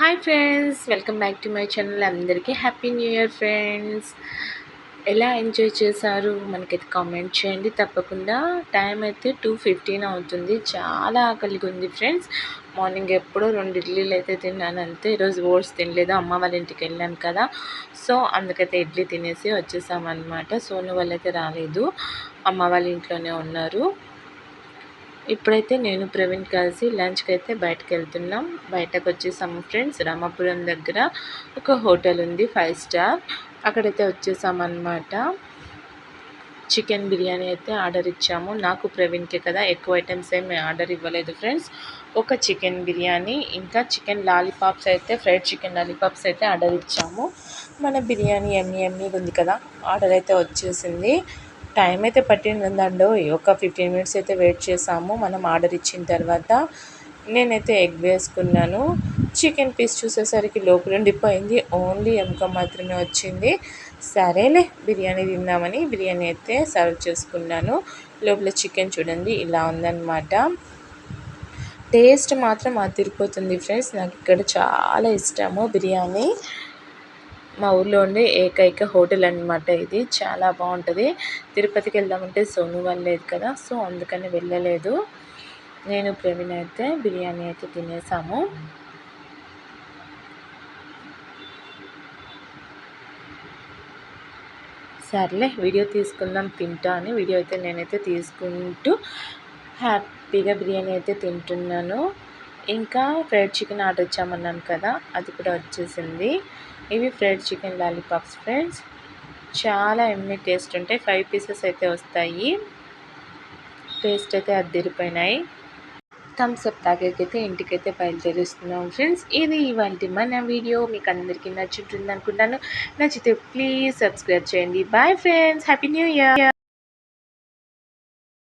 Hi friends welcome back to my channel అందరికీ happy new year friends ఎలా enjoy చేశారు? మనకైతే కామెంట్ చేయండి. తప్పకుండా టైం అయితే టూ ఫిఫ్టీన్ అవుతుంది. చాలా ఆకలిగా ఉంది ఫ్రెండ్స్ మార్నింగ్ ఎప్పుడో రెండు ఇడ్లీలు అయితే తిన్నాను. అంతే. ఈరోజు ఓట్స్ తినలేదు. అమ్మ వాళ్ళ ఇంటికి వెళ్ళాను కదా. సో అందుకైతే ఇడ్లీ తినేసి వచ్చేసామన్నమాట. సోను వాళ్ళైతే రాలేదు. అమ్మ వాళ్ళ ఇంట్లోనే ఉన్నారు. ఇప్పుడైతే నేను ప్రవీణ్ కలిసి లంచ్కి అయితే బయటకు వెళ్తున్నాం బయటకు వచ్చేసాము ఫ్రెండ్స్ రామాపురం దగ్గర ఒక హోటల్ ఉంది ఫైవ్ స్టార్ అక్కడైతే వచ్చేసామన్నమాట. చికెన్ బిర్యానీ అయితే ఆర్డర్ ఇచ్చాము. నాకు ప్రవీణ్కి కదా ఎక్కువ ఐటమ్స్ ఏమి ఆర్డర్ ఇవ్వలేదు ఫ్రెండ్స్ ఒక చికెన్ బిర్యానీ ఇంకా చికెన్ లాలీపాప్స్ అయితే ఫ్రైడ్ చికెన్ లాలీపాప్స్ అయితే ఆర్డర్ ఇచ్చాము. మన బిర్యానీ ఎమ్మి ఎమ్మిగా ఉంది కదా ఆర్డర్ అయితే వచ్చేసింది. టైం అయితే పట్టిందండి ఒక ఫిఫ్టీన్ మినిట్స్ అయితే వెయిట్ చేసాము. మనం ఆర్డర్ ఇచ్చిన తర్వాత నేనైతే ఎగ్ వేసుకున్నాను. చికెన్ పీస్ చూసేసరికి లోపల ఉండిపోయింది. ఓన్లీ ఎముక మాత్రమే వచ్చింది. సరేలే బిర్యానీ తిందామని బిర్యానీ అయితే సర్వ్ చేసుకున్నాను. లోపల చికెన్ చూడండి ఇలా ఉందన్నమాట. టేస్ట్ మాత్రం అదిరిపోతుంది ఫ్రెండ్స్. నాకు ఇక్కడ చాలా ఇష్టము బిర్యానీ. మా ఊర్లో ఉండే ఏకైక హోటల్ అనమాట ఇది. చాలా బాగుంటుంది. తిరుపతికి వెళ్దామంటే సోను వాళ్ళు లేదు కదా సో అందుకని వెళ్ళలేదు. నేను ప్రవీణ్ అయితే బిర్యానీ అయితే తినేసాము. సర్లే వీడియో తీసుకుందాం తింటా అని వీడియో అయితే నేనైతే తీసుకుంటూ హ్యాపీగా బిర్యానీ అయితే తింటున్నాను. ఇంకా ఫ్రైడ్ చికెన్ ఆర్డర్ ఇచ్చామన్నాను కదా అది కూడా వచ్చేసింది. ఇవి ఫ్రైడ్ చికెన్ లాలీపాప్స్ ఫ్రెండ్స్. చాలా ఎమ్మె టేస్ట్ ఉంటాయి. ఫైవ్ పీసెస్ అయితే వస్తాయి. టేస్ట్ అయితే అద్దరిపోయినాయి. థమ్స్ అప్ తాగేకైతే ఇంటికైతే బయలుదేరుస్తున్నాం ఫ్రెండ్స్. ఇది ఇవాళ మన వీడియో. మీకు అందరికీ నచ్చుంటుంది అనుకుంటాను నచ్చితే ప్లీజ్ సబ్స్క్రైబ్ చేయండి. Bye friends. Happy new year.